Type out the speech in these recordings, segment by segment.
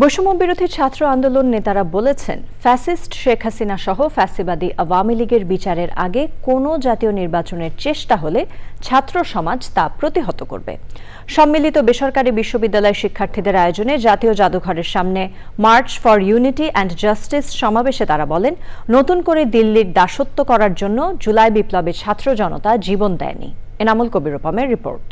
বৈষম্য বিরোধী ছাত্র আন্দোলন নেতারা বলেছেন, ফ্যাসিস্ট শেখ হাসিনা সহ ফ্যাসিবাদী আওয়ামী লীগের বিচারের আগে কোনো জাতীয় নির্বাচনের চেষ্টা হলে ছাত্র সমাজ তা প্রতিহত করবে। সম্মিলিত বেসরকারি বিশ্ববিদ্যালয় শিক্ষার্থীদের আয়োজনে জাতীয় জাদুঘরের সামনে March for unity and justice সমাবেশে তারা বলেন, নতুন করে দিল্লির দাসত্ব করার জন্য জুলাই বিপ্লবে ছাত্র জনতা জীবন দেয়নি। এনামুল কবির রিপোর্ট।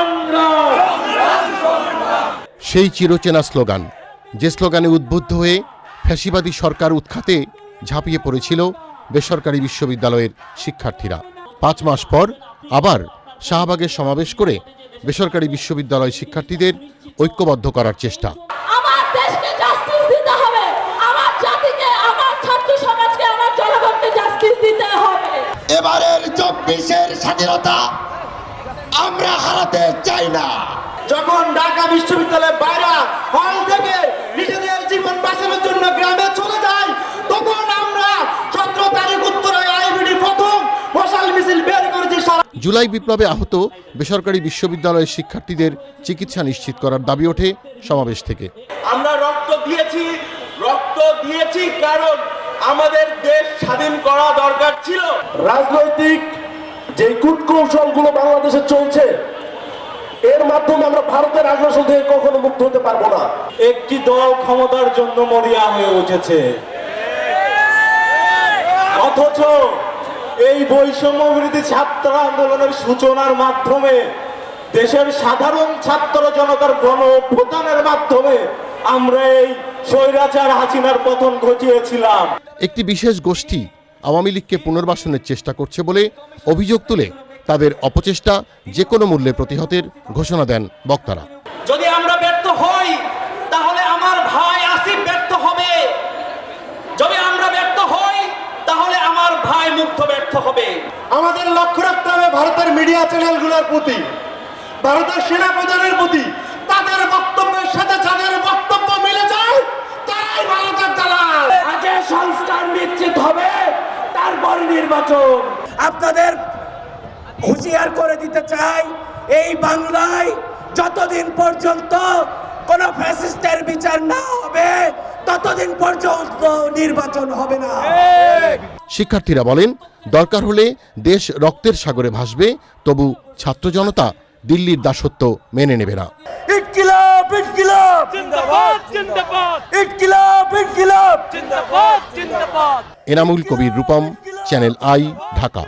সংগ্রাম। সেই চিরচেনা স্লোগান যে স্লোগানে উদ্বুদ্ধ হয়ে ফ্যাসিবাদী সরকার উৎখাতে ঝাঁপিয়ে পড়েছিল বেসরকারি বিশ্ববিদ্যালয়ের শিক্ষার্থীরা। পাঁচ মাস পর আবার শাহবাগের সমাবেশ করে বেসরকারি বিশ্ববিদ্যালয় শিক্ষার্থীদের ঐক্যবদ্ধ করার চেষ্টা। আমার দেশকে জাস্টিস দিতে হবে। আমার জাতিকে আমার ছাত্র সমাজকে আমার জনগণকে জাস্টিস দিতে হবে। এবারের চব্বিশের স্বাধীনতা আমরা হারাতে চাই না। যখন ঢাকা বিশ্ববিদ্যালয়ের বাইরে হল থেকে নিজেদের জীবন বাঁচানোর জন্য গ্রামে চলে যায় তখন আমরা সতেরো তারিখ উত্তরে আইবিডি প্রথম মশাল মিছিল বের করেছি জুলাই বিপ্লবে আহত বেসরকারি বিশ্ববিদ্যালয়ের শিক্ষার্থীদের চিকিৎসা নিশ্চিত করার দাবি ওঠে সমাবেশ থেকে। আমরা রক্ত দিয়েছি রক্ত দিয়েছি কারণ আমাদের দেশ স্বাধীন করা দরকার ছিল। রাজনৈতিক যে কূটকৌশলগুলো বাংলাদেশে চলছে এর মাধ্যমে আমরা ভারতের আগ্রাসন থেকে কখনো মুক্ত হতে পারব না। একটি দল ক্ষমতার জন্য মরিয়া হয়ে উঠেছে। অথচ এই বৈষম্য বিরোধী ছাত্র আন্দোলনের সূচনার মাধ্যমে দেশের সাধারণ ছাত্র জনতার গণ অভ্যুত্থানের মাধ্যমে আমরা এই স্বৈরাচার হাসিনার পতন ঘটিয়েছিলাম। একটি বিশেষ গোষ্ঠী আওয়ামী লীগকে পুনর্বাসনের চেষ্টা করছে বলে অভিযোগ তুলে তাদের অপচেষ্টা যে কোনো মূল্যে প্রতিহতের ঘোষণা দেন বক্তারা। যদি আমরা ব্যর্থ হই তাহলে আমার ভাই আসিফ ব্যর্থ হবে। যদি আমরা ব্যর্থ হই তাহলে আমার ভাই মুগ্ধ ব্যর্থ হবে। আমাদের লক্ষ্য রাখতে হবে ভারতের মিডিয়া চ্যানেলগুলোর প্রতি ভারতের সেনা প্রধানের প্রতি তাদের বক্তব্যের সাথে যাদের বক্তব্য মিলে যায় তারাই ভারতের দালাল আগে সংস্কার নিশ্চিত হবে তারপরে নির্বাচন। আপনাদের হুঁশিয়ার করে দিতে চাই এই বাংলায় যতদিন পর্যন্ত কোন ফ্যাসিস্টের বিচার না হবে ততদিন পর্যন্ত নির্বাচন হবে না। শিক্ষার্থীরা বলেন দরকার হলে দেশ রক্তের সাগরে ভাসবে তবু ছাত্র জনতা দিল্লির দাসত্ব মেনে নেবে না। Enamul Kabir Rupam channel I Dhaka